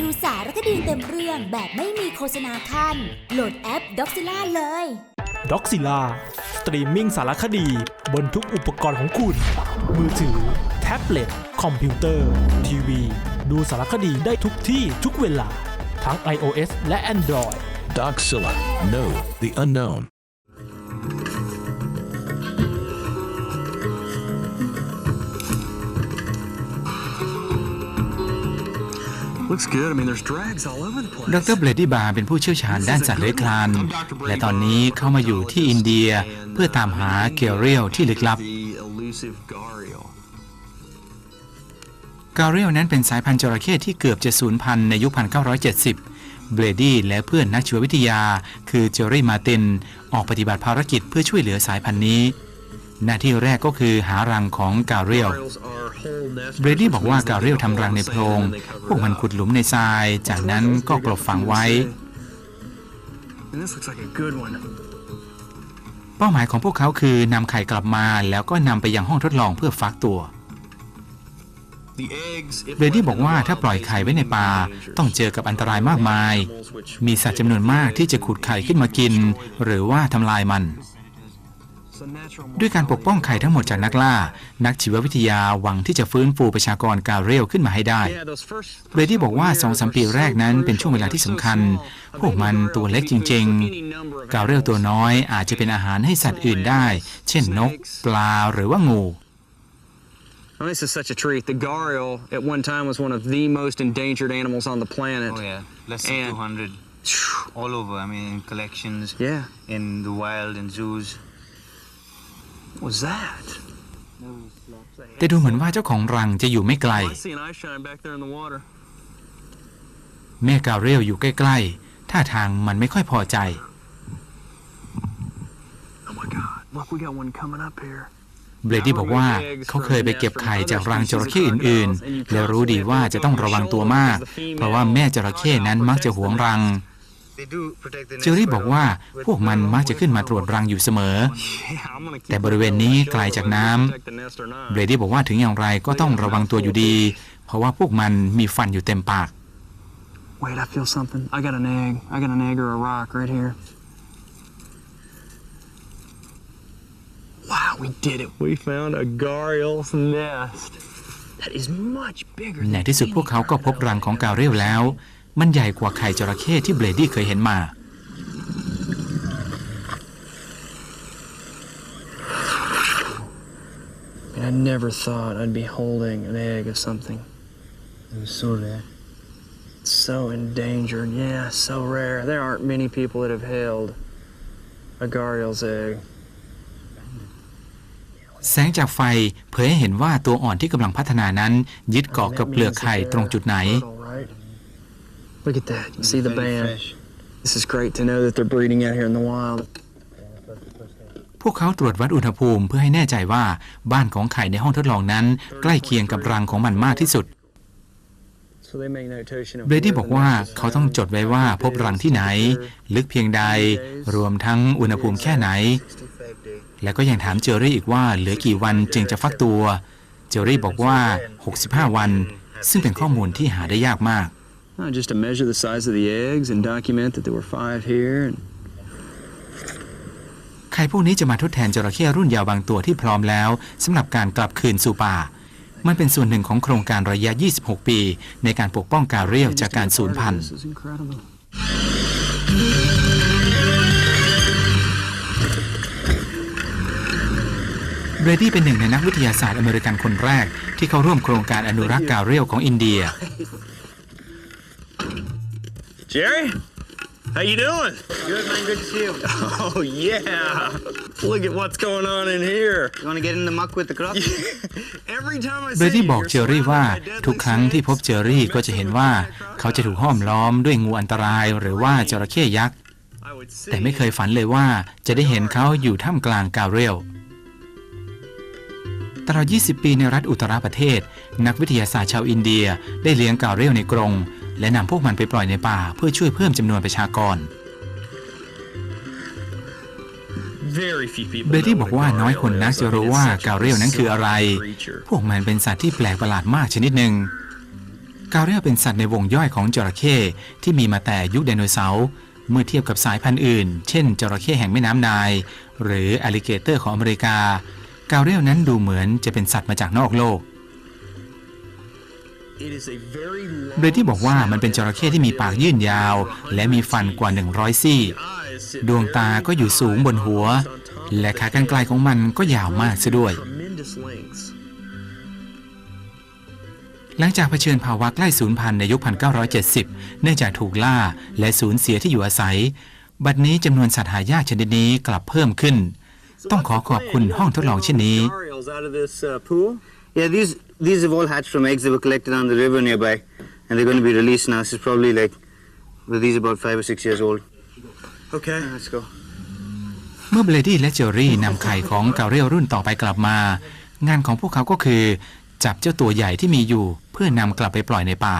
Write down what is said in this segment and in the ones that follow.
ดูสารคดีเต็มเรื่องแบบไม่มีโฆษณาขั้นโหลดแอปด็อกซิล่าเลยด็อกซิล่าสตรีมมิ่งสารคดี บนทุกอุปกรณ์ของคุณ มือถือ แท็บเล็ต คอมพิวเตอร์ ทีวี ดูสารคดีได้ทุกที่ทุกเวลา ทั้ง iOS และ Android Doxilla. Know the unknown. ดรเบลดี้บาร์เป็นผู้เชี่ยวชาญด้านสัตว์เลื้อยคลาน และตอนนี้เข้ามาอยู่ที่อินเดียเพื่อตามหาเกลเรียลที่ลึกลับ The elusive Gariel. กาเรียลนั้นเป็นสายพันธุ์จระเข้ที่เกือบจะสูญพันธุ์ในยุค 1970 เบลดี้และเพื่อนนักชีววิทยา คือเจอรี่มาติน ออกปฏิบัติภารกิจเพื่อช่วยเหลือสายพันธุ์นี้ หน้าที่แรกก็คือหารังของกาเรียล Gariels are whole nesters, เบรดี้ which บอกว่า means กา they เรียล don't ทำรังใน belong โพรง sand, they cover พวกมัน it ขุดหลุมในทราย จากนั้นก็กลบฝังไว้ And this looks like a good one. เป้าหมายของพวกเขาคือนำไข่กลับมาแล้วก็นำไปยังห้องทดลองเพื่อฟักตัว The eggs, if เบรดี้ left บอก in the ว่า wild, ถ้าปล่อย face ไข่ไว้ในป่า many ต้อง dangers. เจอกับอันตรายมากมาย Animals which มีสัตว์จำนวนมากที่จะขุดไข่ขึ้นมากิน หรือว่าทำลายมัน It's a natural ด้วยการปกป้องไข่ทั้งหมดจากนักล่า นักชีววิทยาหวังที่จะฟื้นฟูประชากรกาเรียลขึ้นมาให้ได้ Yeah, those first เบรดี้บอกว่าสองสามปีแรกนั้นเป็นช่วงเวลาที่สำคัญ พวกมันตัวเล็กจริง ๆ กาเรียลตัวน้อยอาจจะเป็นอาหารให้สัตว์อื่นได้ เช่นนก ปลาหรือว่างู Oh, this is such a treat. The Gariel at one time was one of the most endangered animals on the planet. Oh yeah, less than And- 200 all over. I mean, in collections, Yeah. in the wild, in zoos. What was that? แต่ดูเหมือนว่าเจ้าของรังจะอยู่ไม่ไกล Oh, I see an eye shine back there in the water. แม่กาเรียลอยู่ใกล้ๆ ท่าทางมันไม่ค่อยพอใจ Oh my God! Look, we got one coming up here. เบรดี้บอกว่าเขาเคยไปเก็บไข่จากรังจระเข้อื่นๆ และรู้ดีว่าจะต้องระวังตัวมาก เพราะว่าแม่จระเข้นั้นมักจะหวงรัง They do protect the เจอรี่บอกว่าพวกมันมักจะขึ้นมาตรวจรังอยู่เสมอ Yeah, I'm gonna keep แต่บริเวณนี้ my shoulder ไกลจากน้ whether they protect the nest or not. ำเบรดี้บอกว่าถึงอย่างไรก็ต้องระวังตัวอยู่ดี เพราะว่าพวกมันมีฟันอยู่เต็มปาก Wait, I feel something. I got an egg. I got an egg or a rock right here. Wow, we did it. We found a Gariel's nest. That is much bigger ใน than ที่สุดพวกเขาก็พบรังของกาเรียลแล้ว มันใหญ่กว่าไข่จระเข้ที่เบรดี้เคยเห็นมา I mean, I never thought I'd be holding an egg of something It was so rare. so endangered. Yeah, so rare. There aren't many people that have held a Gariel's egg. แสงจากไฟเผยให้เห็นว่าตัวอ่อนที่กำลังพัฒนานั้น ยึดเกาะกับเปลือกไข่ตรงจุดไหน Fertile, right? Look at that. You see the Very band. fresh. This is great to know that they're breeding out here in the wild. พวกเขาตรวจวัดอุณหภูมิเพื่อให้แน่ใจว่าบ้านของไข่ในห้องทดลองนั้น ใกล้เคียงกับรังของมันมากที่สุด So they make notation of เบรดี้ where บอก the ว่า nest is เขาต้องจดไว้ว่าพบรังที่ไหน ลึกเพียงใด รวมทั้งอุณหภูมิแค่ไหน65 days. แล้วก็ยังถามเจอรี่อีกว่าเหลือกี่วันจึงจะฟักตัว เจอรี่บอกว่า 65 วัน ซึ่งเป็นข้อมูลที่หาได้ยากมาก No, just to measure the size of the eggs and document that there were five here. And ไข่พวกนี้จะมาทดแทนจระเข้รุ่นยาวบางตัวที่พร้อมแล้วสำหรับการกลับคืนสู่ป่า มันเป็นส่วนหนึ่งของโครงการระยะ 26 ปี ในการปกป้องการเรียลจากการสูญพันธุ์ This is incredible. เบรดี้เป็นหนึ่งในนักวิทยาศาสตร์อเมริกันคนแรก ที่เข้าร่วมโครงการอนุรักษ์การเรียลของอินเดีย Jerry, how you doing? Good man, good to see you. Oh yeah. Look at what's going on in here. You want to get in the muck with the crop? Every time I เบร see ดี้ you, บอก you're เจอรี่ว่า surrounded by deadly ทุกครั้งที่พบเจอรี่ก็จะเห็นว่าเขาจะถูกห้อมล้อมด้วยงูอันตรายหรือว่าจระเข้ยักษ์ I would see แต่ไม่เคยฝันเลยว่าจะได้เห็นเขาอยู่ท่ามกลางกาเรียลตลอด 20 ปีในรัฐอุตตรประเทศ นักวิทยาศาสตร์ชาวอินเดียได้เลี้ยงกาเรียลในกรง และนำพวกมันไปปล่อยในป่าเพื่อช่วยเพิ่มจำนวนประชากร Very few people เบรดี้ know บอก what a ว่าน้อยคนนัก Gariel จะ is. I รู้ mean, ว่า it's such a กาเรียลนั้นคืออะไร bizarre creature. พวกมันเป็นสัตว์ที่แปลกประหลาดมากชนิดหนึ่งกกาเรียลเป็นสัตว์ในวงย่อยของจระเข้ที่มีมาแต่ยุคไดโนเสาร์เมื่อเทียบกับสายพันธุ์อื่น เช่น จระเข้แห่งแม่น้ำไนาย หรืออ l ลิเกเตอร์ของอเมริกา กาเรียลนั้นดูเหมือนจะเป็นสัตว์มาจากนอกโลก เบรดี้บอกว่ามันเป็นจระเข้ที่มีปากยื่นยาว และมีฟันกว่า 100 ซี่ ดวงตาก็อยู่สูงบนหัว และขากรรไกลของมันก็ยาวมากซะด้วย Tremendous lengths. หลังจากเผชิญภาวะใกล้สูญพันธุ์ในยุค 1970 เนื่องจากถูกล่าและสูญเสียที่อยู่อาศัย บัดนี้จำนวนสัตว์หายากชนิดนี้กลับเพิ่มขึ้น ต้องขอขอบคุณห้องทดลองเช่นนี้ Gharials out of this uh, pool. Yeah, these these have all hatched from eggs that were collected on the river nearby, and they're going to be released now. This is probably like, well, these are about five or six years old. Okay. Let's go. เมื่อเบลดี้และเจอรี่นำไข่ของเกาเรียลรุ่นต่อไปกลับมา งานของพวกเขาก็คือ จับเจ้าตัวใหญ่ที่มีอยู่ เพื่อนำกลับไปปล่อยในป่า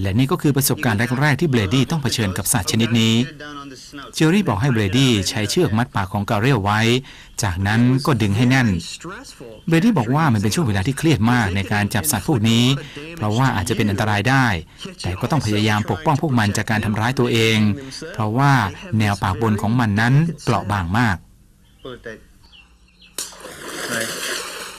และนี่ก็คือประสบการณ์แรก ๆ ที่เบลดี้ต้องเผชิญกับสัตว์ชนิดนี้ Get it down on the snout. เจอรี่บอกให้เบรดี้ใช้เชือกมัดปากของเกาเรียลไว้ จากนั้นก็ดึงให้แน่น Stressful. เบรดี้บอกว่ามันเป็นช่วงเวลาที่เครียดมากในการจับสัตว์พวกนี้ เพราะว่าอาจจะเป็นอันตรายได้ แต่ก็ต้องพยายามปกป้องพวกมันจากการทำร้ายตัวเอง เพราะว่าแนวปากบนของมันนั้นเปราะบางมาก Pull it tight. Right.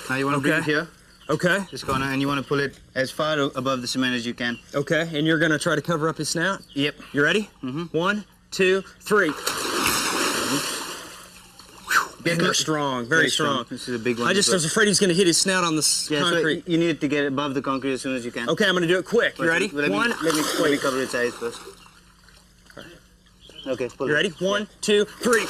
Now you want to bring it Okay. here, Okay. this corner, and you want to pull it as far above the cement as you can. Okay. And you're gonna try to cover up his snout. Yep. You ready? Mm-hmm. One, two, three. Get Very strong. Very, strong. This is a big one. I just was afraid he's gonna hit his snout on the Yeah, so concrete. you need it to get above the concrete as soon as you can. Okay, I'm gonna do it quick. You ready? Let me, One. Let me, let me cover its eyes first. Okay, pull You it. ready? One, two, three.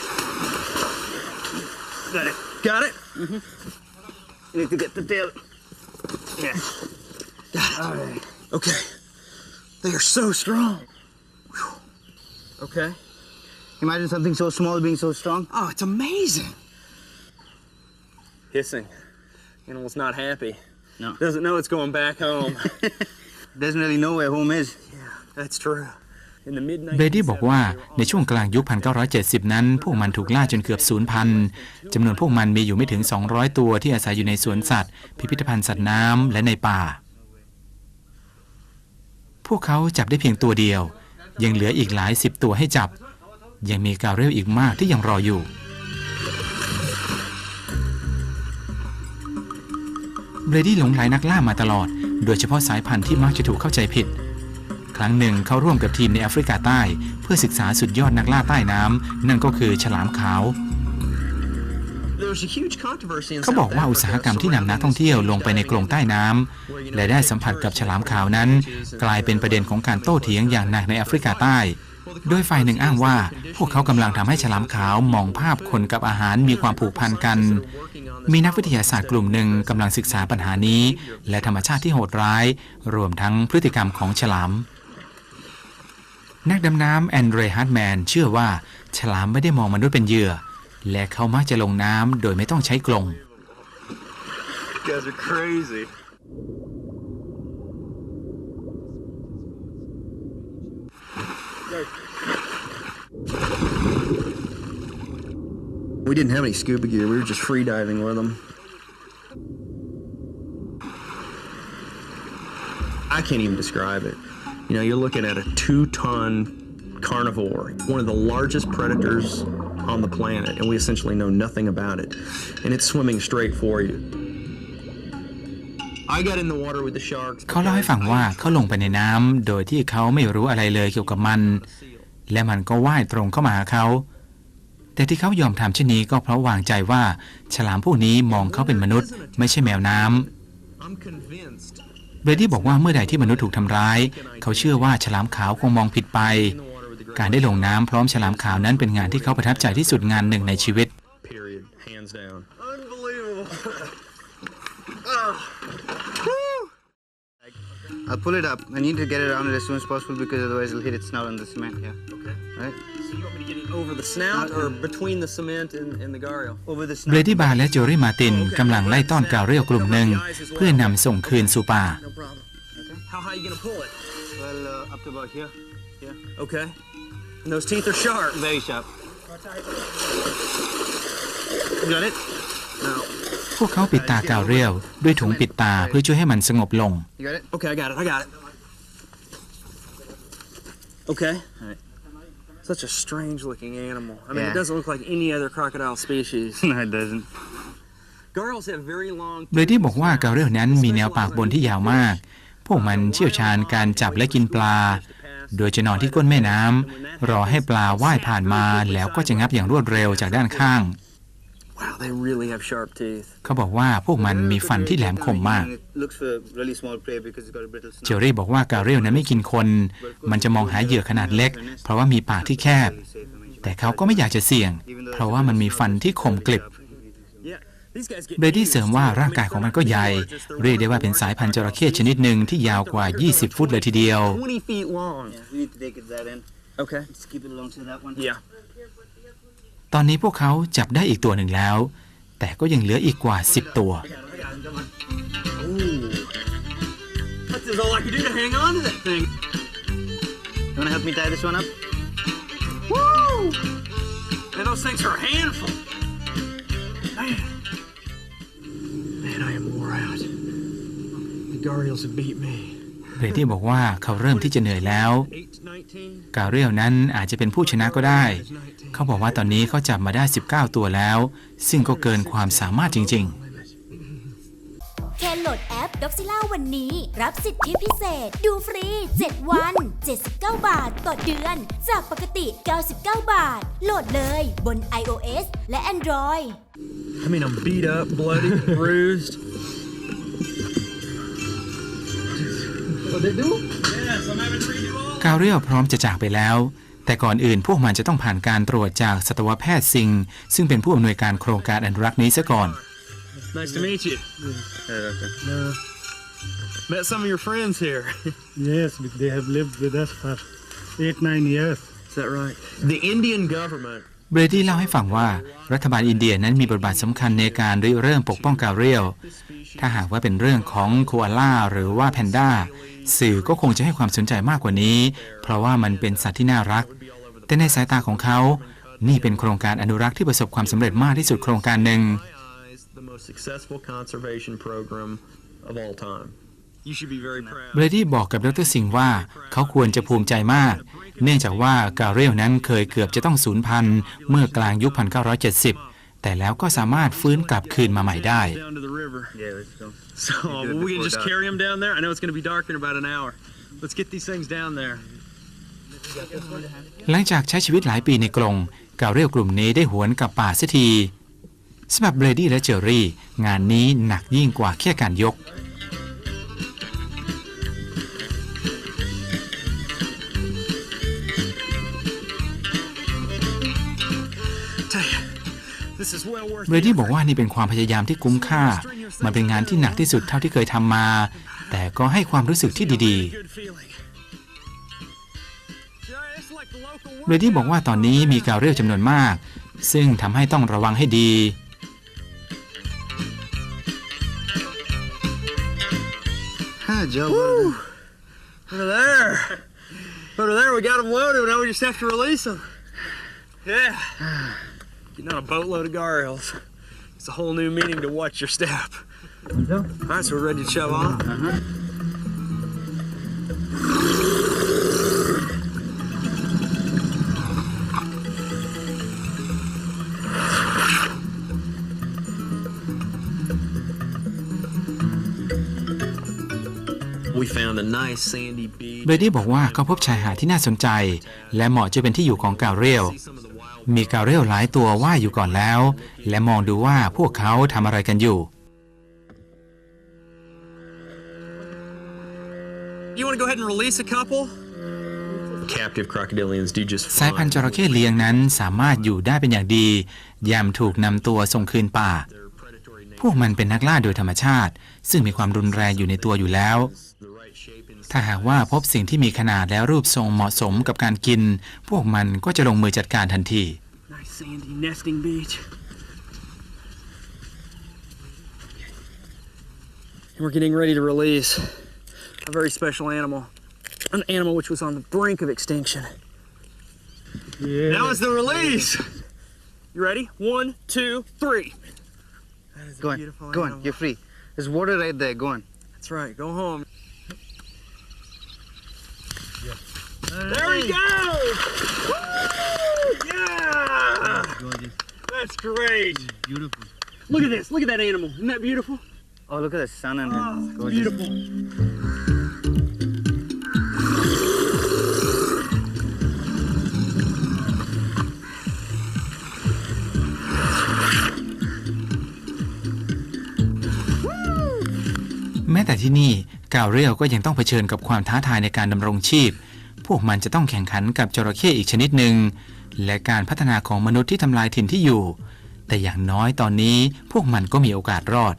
Got it. Got it? Mm-hmm. You need to get the tail. Yeah. Okay. They are so strong. Whew. Okay. Imagine something so small being so strong. Oh, it's amazing. Hissing. Animal's not happy. No. Doesn't know it's going back home. Doesn't really know where home is. Yeah, that's true. เบดี้บอกว่าในช่วงกลางยุค 1970 นั้น พวกมันถูกล่าจนเกือบสูญพันจำนวนพวกมันมีอยู่ไม่ถึง 200 ตัวที่อาศัยอยู่ในสวนสัตว์ พิพิธภัณฑ์สัตว์น้ำและในป่า พวกเขาจับได้เพียงตัวเดียว ยังเหลืออีกหลายสิบตัวให้จับ ยังมีกาเรลอีกมากที่ยังรออยู่เบรดี้หลงไหลนักล่ามาตลอด โดยเฉพาะสายพันธุ์ที่มักจะถูกเข้าใจผิด ครั้งหนึ่งเขาร่วมกับทีมในแอฟริกาใต้ เพื่อศึกษาสุดยอดนักล่าใต้น้ำนั่นก็คือฉลามขาว There's a huge controversy in เขาบอกว่าอุตสาหกรรมที่นำนักท่องเที่ยวลงไปในกรงใต้น้ำและได้สัมผัสกับฉลามขาวนั้น กลายเป็นประเด็นของการโต้เถียงอย่างหนักในแอฟริกาใต้ โดยฝ่ายหนึ่งอ้างว่า พวกเขากำลังทำให้ฉลามขาวมองภาพคนกับอาหารมีความผูกพันกัน มีนักวิทยาศาสตร์กลุ่มหนึ่งกำลังศึกษาปัญหานี้ และธรรมชาติที่โหดร้าย รวมทั้งพฤติกรรมของฉลาม นักดำน้ำแอนเดรฮาร์ดแมนเชื่อว่าฉลามไม่ได้มองมนุษย์เป็นเหยื่อ และเขามักจะลงน้ำโดยไม่ต้องใช้กรง You guys are crazy. We didn't have any scuba gear. We were just free diving with them. I can't even describe it. You know, you're looking at a two-ton carnivore, one of the largest predators on the planet, and we essentially know nothing about it. And it's swimming straight for you. I got in the water with the sharks. เขาเล่าให้ฟังว่าเขาลงไปในน้ำโดยที่เขาไม่รู้อะไรเลยเกี่ยวกับมัน และมันก็ว่ายตรงเข้ามาหาเขา แต่ที่เขายอมทำเช่นนี้ก็เพราะวางใจว่า ฉลามพวกนี้มองเขาเป็นมนุษย์ ไม่ใช่แมวน้ำ I'm convinced เบรดี้บอกว่าเมื่อใดที่มนุษย์ถูกทำร้าย เขาเชื่อว่าฉลามขาวคงมองผิดไป การได้ลงน้ำพร้อมฉลามขาวนั้นเป็นงานที่เขาประทับใจที่สุดงานหนึ่งในชีวิต I'll pull it up. I need to get it on it as soon as possible because otherwise it'll hit its snout on the cement here. Okay. Right? เบร snout. ดี้บาร์และโจรี่มาร์ตินกำลังไล่ต้อนกาเรียลกลุ่มหนึ่ง เพื่อนำส่งคืนสู่ป่า No problem. Okay. How high are you gonna pull it? Well, uh, up to about here. Okay. And those teeth are sharp. Very sharp. You got it? No. พวกเขาปิดตากาเรียลด้วยถุงปิดตาเพื่อช่วยให้มันสงบลง You got it? Okay, I got it. I got it. Okay. Such a strange looking animal. I mean, Yeah. it doesn't look like any other crocodile species. no, it doesn't. Garls have very long. เบรดี้บอกว่าเกาเรียลนั้นมีแนวปากบนที่ยาวมาก พวกมันเชี่ยวชาญการจับและกินปลา โดยจะนอนที่ก้นแม่น้ำรอให้ปลาว่ายผ่านมาแล้วก็จะงับอย่างรวดเร็วจากด้านข้าง เขาบอกว่าพวกมันมีฟันที่แหลมคมมาก It looks for really small prey because it's got a brittle เจ snout. อรี่บอกว่าการเรียลนั้นไม่กินคน มันจะมองหาเหยื่อขนาดเล็ก เพราะว่ามีปากที่แคบ แต่เขาก็ไม่อยากจะเสี่ยง เพราะว่ามันมีฟันที่คมกริบ Yeah. These guys get เบรดี้เสริมว่าร่างกายของมันก็ใหญ่ เรียกได้ว่าเป็นสายพันธุ์จระเข้ชนิดหนึ่งที่ยาวกว่า 20 ฟุตเลยทีเดียว20 feet long. Yeah, we need to take it that end. Okay. Just keep it along to that one. Yeah. ตอนนี้พวกเขาจับได้อีกตัวหนึ่งแล้ว แต่ก็ยังเหลืออีกกว่า 10 ตัวเรดดี้บอกว่าเขาเริ่มที่จะเหนื่อยแล้ว กาเรียลนั้นอาจจะเป็นผู้ชนะก็ได้ เขาบอกว่าตอนนี้เขาจับมาได้ 19 ตัวแล้ว ซึ่งก็เกินความสามารถจริง ๆ แค่โหลดแอป d o x i l a วันนี้ รับสิทธิพิเศษ ดูฟรี 7 วัน 79 บาทต่อเดือน จากปกติ 99 บาท โหลดเลยบน iOS และ Android I mean, I'm beat up, bloody, bruised. What they do? Yes, I'm having to redo all. กาเรียลพร้อมจะจากไปแล้ว แต่ก่อนอื่นพวกมันจะต้องผ่านการตรวจจากสัตวแพทย์ซิง ซึ่งเป็นผู้อำนวยการโครงการอนุรักษ์นี้ซะก่อน Nice to meet you. Uh, okay. Met some of your friends here. Yes, but they have lived with us for eight, nine years. Is that right? The Indian government เบรดี้เล่าให้ฟังว่ารัฐบาลอินเดียนั้นมีบทบาทสำคัญในการริเริ่มปกป้องกาเรียล ถ้าหากว่าเป็นเรื่องของโคอาล่าหรือว่าแพนด้า สื่อก็คงจะให้ความสนใจมากกว่านี้ เพราะว่ามันเป็นสัตว์ที่น่ารัก แต่ในสายตาของเขา นี่เป็นโครงการอนุรักษ์ที่ประสบความสำเร็จมากที่สุดโครงการหนึ่ง เบรดี้บอกกับดรสิงห์ว่าเขาควรจะภูมิใจมาก เนื่องจากว่ากาเรียลนั้นเคยเกือบจะต้องสูญพันธุ์เมื่อกลางยุค 1970 แต่แล้วก็สามารถฟื้นกลับคืนมาใหม่ได้ Down to the river. Yeah, let's go. So do it we can before just dark. carry them down there. I know it's going to be dark in about an hour. Let's get these things down there. หลังจากใช้ชีวิตหลายปีในกรงกาเรียลกลุ่มนี้ได้หวนกลับป่าเสียทีสำหรับเบรดี้และเจอรี่ งานนี้หนักยิ่งกว่าแค่การยก Tell you, this is well worth เบรดี้บอกว่านี่เป็นความพยายามที่คุ้มค่า มันเป็นงานที่หนักที่สุดเท่าที่เคยทำมา แต่ก็ให้ความรู้สึกที่ดี Good feeling. Yeah, it's like the local ๆเบรดี้บอกว่าตอนนี้มีกาเรียลจำนวนมาก ซึ่งทำให้ต้องระวังให้ดี Huh, Joe. Over there. Over there, we got them loaded. Now we just have to release them. Yeah. Getting on a boatload of gargoyles. It's a whole new meaning to watch your step. All right, so we're ready to shove off. We found a nice sandy beach. เบรดี้บอกว่าเขาพบชายหาดที่น่าสนใจ และเหมาะจะเป็นที่อยู่ของกาเรียล See some of the wild มีกาเรียลหลายตัวว่ายอยู่ก่อนแล้ว และมองดูว่าพวกเขาทำอะไรกันอยู่ You want to go ahead and release a couple? Captive crocodilians do just สายพันธุ์จระเข้เลี้ยงนั้นสามารถอยู่ได้เป็นอย่างดี ยามถูกนำตัวส่งคืนป่า Their predatory พวกมันเป็นนักล่าโดยธรรมชาติ ซึ่งมีความรุนแรงอยู่ในตัวอยู่แล้ว the right shape and ถ้าหากว่าพบสิ่งที่มีขนาดและรูปทรงเหมาะสมกับการกิน พวกมันก็จะลงมือจัดการทันที nice sandy nesting beach. And we're getting ready to release a very special animal. An animal which was on the brink of extinction. Yeah. Now is the release. You ready? One, two, three. That is a Go on. beautiful Go on. animal. You're free. There's water right there. Go on. That's right. Go home. There he goes! Woo! Yeah! That's great. Beautiful. Look at this. Look at that animal. Isn't that beautiful? Oh, look at the sun in Oh, it's ah, gorgeous. beautiful. แต่ที่นี่กาเรียลก็ยังต้องเผชิญกับความท้าทายในการดำรงชีพ พวกมันจะต้องแข่งขันกับจระเข้อีกชนิดหนึ่ง และการพัฒนาของมนุษย์ที่ทำลายถิ่นที่อยู่ แต่อย่างน้อยตอนนี้พวกมันก็มีโอกาสรอด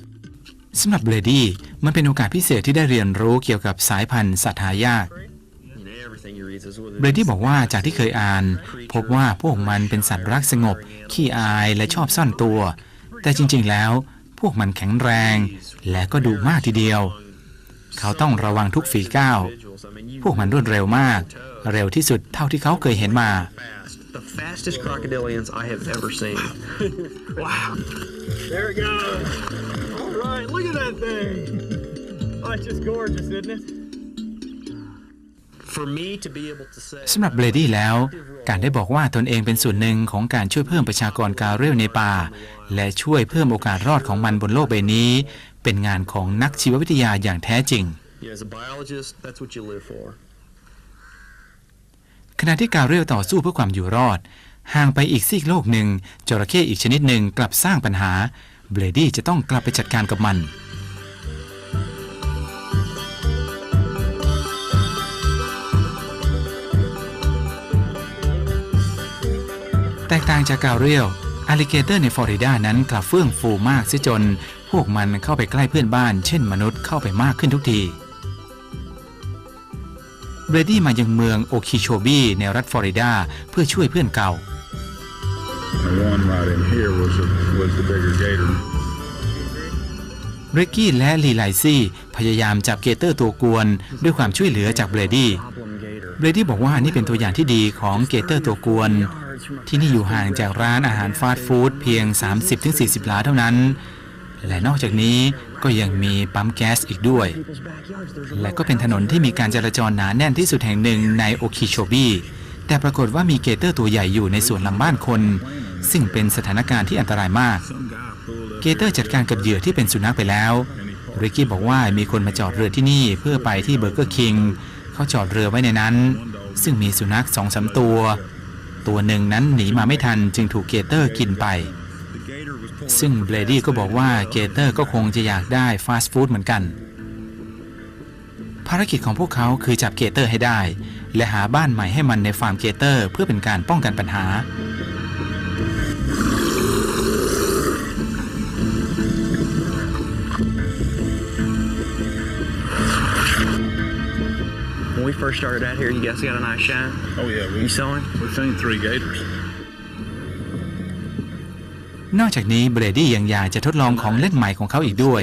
สำหรับเบลดี้มันเป็นโอกาสพิเศษที่ได้เรียนรู้เกี่ยวกับสายพันธุ์สัตว์หายากเบรดี้บอกว่าจากที่เคยอ่าน พบว่าพวกมันเป็นสัตว์รักสงบ ขี้อายและชอบซ่อนตัว แต่จริงๆแล้ว วกมันแข็งแรง และก็ดุมากทีเดียว เขาต้องระวังทุกฝีก้าว พวกมันรวดเร็วมาก เร็วที่สุดเท่าที่เขาเคยเห็นมา fast. The fastest crocodilians I have ever seen. Wow. There it goes. All right. Look at that thing. Oh, it's just gorgeous, isn't it? สำหรับเบรดี้แล้ว การได้บอกว่าตนเองเป็นส่วนหนึ่งของการช่วยเพิ่มประชากรกาเรลในป่า และช่วยเพิ่มโอกาสรอดของมันบนโลกใบนี้ เป็นงานของนักชีววิทยาอย่างแท้จริง you know, as a biologist, that's what you live for. ขณะที่กาเรลต่อสู้เพื่อความอยู่รอด ห่างไปอีกซีกโลกหนึ่งจระเข้อีกชนิดหนึ่งกลับสร้างปัญหา เบรดี้จะต้องกลับไปจัดการกับมัน แตกต่างจากกาเรียลอ l ลิเกเตอร์ในฟลอริดานั้นกลับเฟื่องฟูมากเสียจน พวกมันเข้าไปใกล้เพื่อนบ้าน เช่นมนุษย์เข้าไปมากขึ้นทุกทีเบรดี้มายังเมืองโอคิโชบีในรัฐฟลอริดาเพื่อช่วยเพื่อนเก่า The one right in here was a, was the bigger gator. ริกกี้และลีไลซี่พยายามจับเกเตอร์ตัวกวนด้วยความช่วยเหลือจากเบรดี้ Problem gator. เบรดี้บอกว่านี่เป็นตัวอย่างที่ดีของเกเตอร์ตัวกวน ที่นี่อยู่ห่างจากร้านอาหารฟาสต์ฟู้ดเพียง 30-40ลาเท่านั้น และนอกจากนี้ก็ยังมีปั๊มแก๊สอีกด้วย และก็เป็นถนนที่มีการจราจรหนาแน่นที่สุดแห่งหนึ่งในโอคิโชบีแต่ปรากฏว่ามีเกเตอร์ตัวใหญ่อยู่ในส่วนหลังบ้านคน ซึ่งเป็นสถานการณ์ที่อันตรายมาก เกเตอร์จัดการกับเหยื่อที่เป็นสุนัขไปแล้วริกกี้บอกว่ามีคนมาจอดเรือที่นี่เพื่อไปที่เบอร์เกอร์คิงเขาจอดเรือไว้ในนั้น ซึ่งมีสุนัขสองสามตัว ตัวหนึ่งนั้นหนีมาไม่ทันจึงถูกเกเตอร์กินไป ซึ่งเบรดี้ก็บอกว่าเกเตอร์ก็คงจะอยากได้ฟาสต์ฟู้ดเหมือนกัน ภารกิจของพวกเขาคือจับเกเตอร์ให้ได้ และหาบ้านใหม่ให้มันในฟาร์มเกเตอร์ เพื่อเป็นการป้องกันปัญหา first started out here, you guys got a nice shine. Oh yeah, we You saw him? we've seen three gators. นอกจากนี้เบรดี้ยังอยากจะทดลองของเล่นใหม่ของเขาอีกด้วย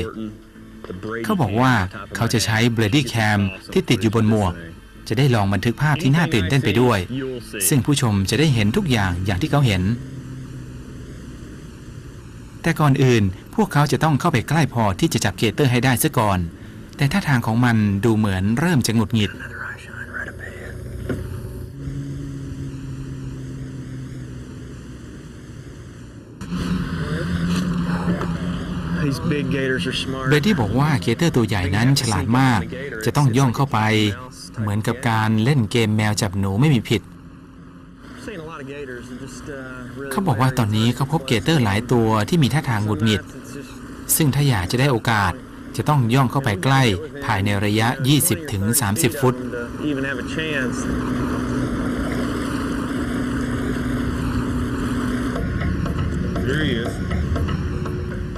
The Brady เขาบอกว่า cam on top of เขาจะ my ใช้ head. Brady Cam ที่ติดอยู่บนหมวก จะได้ลองบันทึกภาพที่น่าตื่นเต้นไปด้วย You'll see. ซึ่งผู้ชมจะได้เห็นทุกอย่างอย่างที่เขาเห็น แต่ก่อนอื่นพวกเขาจะต้องเข้าไปใกล้พอที่จะจับเกเตอร์ให้ได้ซะก่อน แต่ท่าทางของมันดูเหมือนเริ่มจะหงุดหงิด Another eye shine right up ahead. These big gators are smart. เบรดี้บอกว่าเกเตอร์ตัวใหญ่นั้นฉลาดมาก จะต้องย่องเข้าไป เหมือนกับการเล่นเกมแมวจับหนูไม่มีผิด Seen a lot of gators and just, uh, really เขาบอกว่าตอนนี้เขาพบเกเตอร์หลายตัวที่มีท่าทางหงุดหงิด It's just ซึ่งถ้าอยากจะได้โอกาสจะต้องย่องเข้าไปใกล้ภายในระยะ 20-30 ฟุต to even have a chance. Here he is.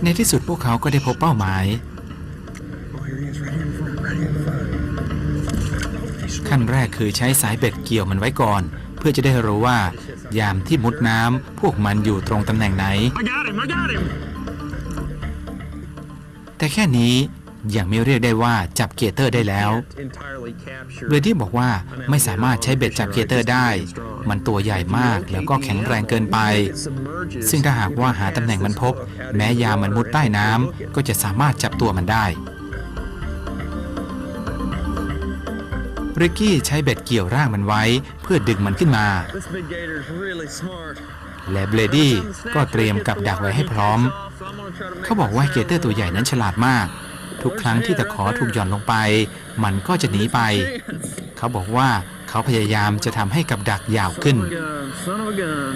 ในที่สุดพวกเขาก็ได้พบเป้าหมาย Oh, here he is, right here in front, right here in front. ขั้นแรกคือใช้สายเบ็ดเกี่ยวมันไว้ก่อน เพื่อจะได้รู้ว่า ยามที่มุดน้ำพวกมันอยู่ตรงตำแหน่งไหน I got him. I got him. แต่แค่นี้ ยังไม่เรียกได้ว่าจับเกเตอร์ได้แล้ว Can't entirely capture เบรดี้บอกว่าไม่สามารถใช้เบ็ดจับเกเตอร์ได้ มันตัวใหญ่มากแล้วก็แข็งแรงเกินไป ซึ่งถ้าหากว่าหาตำแหน่งมันพบ แม้ยามันมุดใต้น้ำก็จะสามารถจับตัวมันได้ริกกี้ใช้เบ็ดเกี่ยวร่างมันไว้ เพื่อดึงมันขึ้นมา และเบลดี้ก็เตรียมกับดักไว้ให้พร้อม เขาบอกว่าเกเตอร์ตัวใหญ่นั้นฉลาดมาก ทุกครั้งที่ตะขอถูกหย่อนลงไป มันก็จะหนีไป เขาบอกว่าเขาพยายามจะทำให้กับดักยาวขึ้น Son of a gun, son of a gun.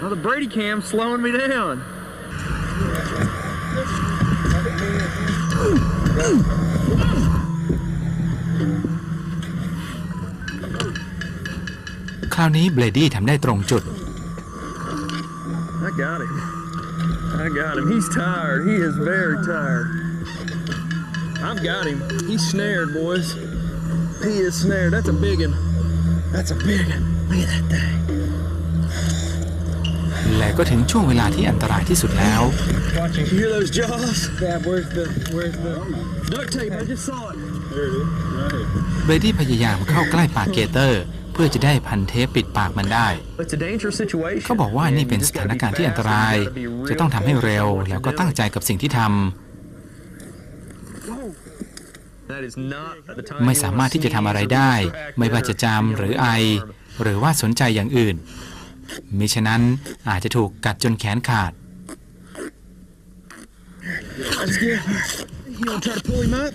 Well, the Brady cam's slowing me down. คราวนี้เบลดี้ทำได้ตรงจุด I got him. I got him. He's tired. He is very tired. I've got him. He's snared, boys. He is snared. That's a big one. That's a big one. Look at that thing. และก็ถึงช่วงเวลาที่อันตรายที่สุดแล้ว Watching. You hear those jaws? Dad, where's the where's the duct tape? I just saw it. There it is. Right. เบลดี้พยายามเข้าใกล้ปากเกเตอร์ เพื่อจะได้พันเทปปิดปากมันได้ It's a dangerous situation. เขาบอกว่านี่เป็นสถานการณ์ที่อันตราย จะต้องทำให้เร็วแล้วก็ตั้งใจกับสิ่งที่ท That is not the time ำ ไม่สามารถที่จะทำอะไรได้ ไม่ว่าจะจำหรือไอ หรือว่าสนใจอย่างอื่นมิฉะนั้นอาจจะถูกกัดจนแขนขาด Let's get. You want to try to pull him up?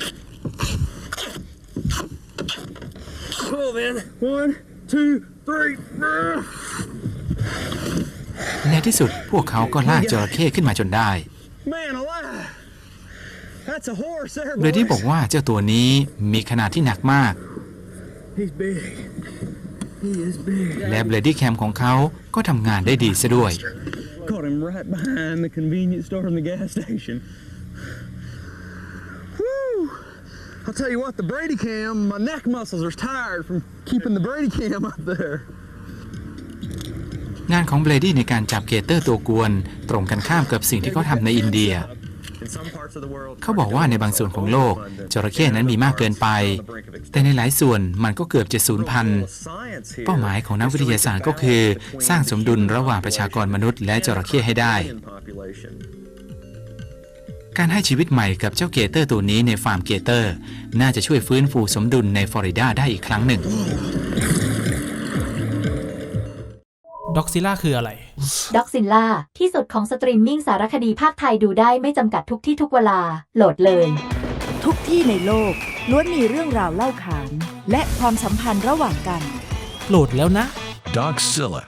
Pull then. One, two, three. ในที่สุดพวกเขาก็ลากจระเข้ขึ้นมาจนได้ Man alive. That's a horse there, เบลดี้ boys. บอกว่าเจ้าตัวนี้มีขนาดที่หนักมาก He's big. He is big. และเบลดี้แคมของเขาก็ทำงานได้ดีซะด้วย Caught him right behind the convenience store and the gas station. Whew. I'll tell you what, the Brady cam, my neck muscles are tired from keeping the Brady cam up there. งานของเบลดี้ในการจับเกเตอร์ตัวกวน ตรงกันข้ามกับสิ่งที่เขาทำในอินเดีย In some parts of the world, เขาบอกว่าในบางส่วนของโลก จระเข้นั้นมีมากเกินไป แต่ในหลายส่วนมันก็เกือบจะสูญพันธุ์ science here. เป้าหมายของนักวิทยาศาสตร์ก็คือ สร้างสมดุลระหว่างประชากรมนุษย์และจระเข้ให้ได้ population. การให้ชีวิตใหม่กับเจ้าเกเตอร์ตัวนี้ในฟาร์มเกเตอร์ น่าจะช่วยฟื้นฟูสมดุลในฟลอริดาได้อีกครั้งหนึ่ง ด็อกซิล่าคืออะไร ด็อกซิลล่าที่สุดของสตรีมมิ่งสารคดีภาคไทยดูได้ไม่จำกัดทุกที่ทุกเวลา โหลดเลย ทุกที่ในโลกล้วนมีเรื่องราวเล่าขาน และความสัมพันธ์ระหว่างกัน โหลดแล้วนะ Dogsilla.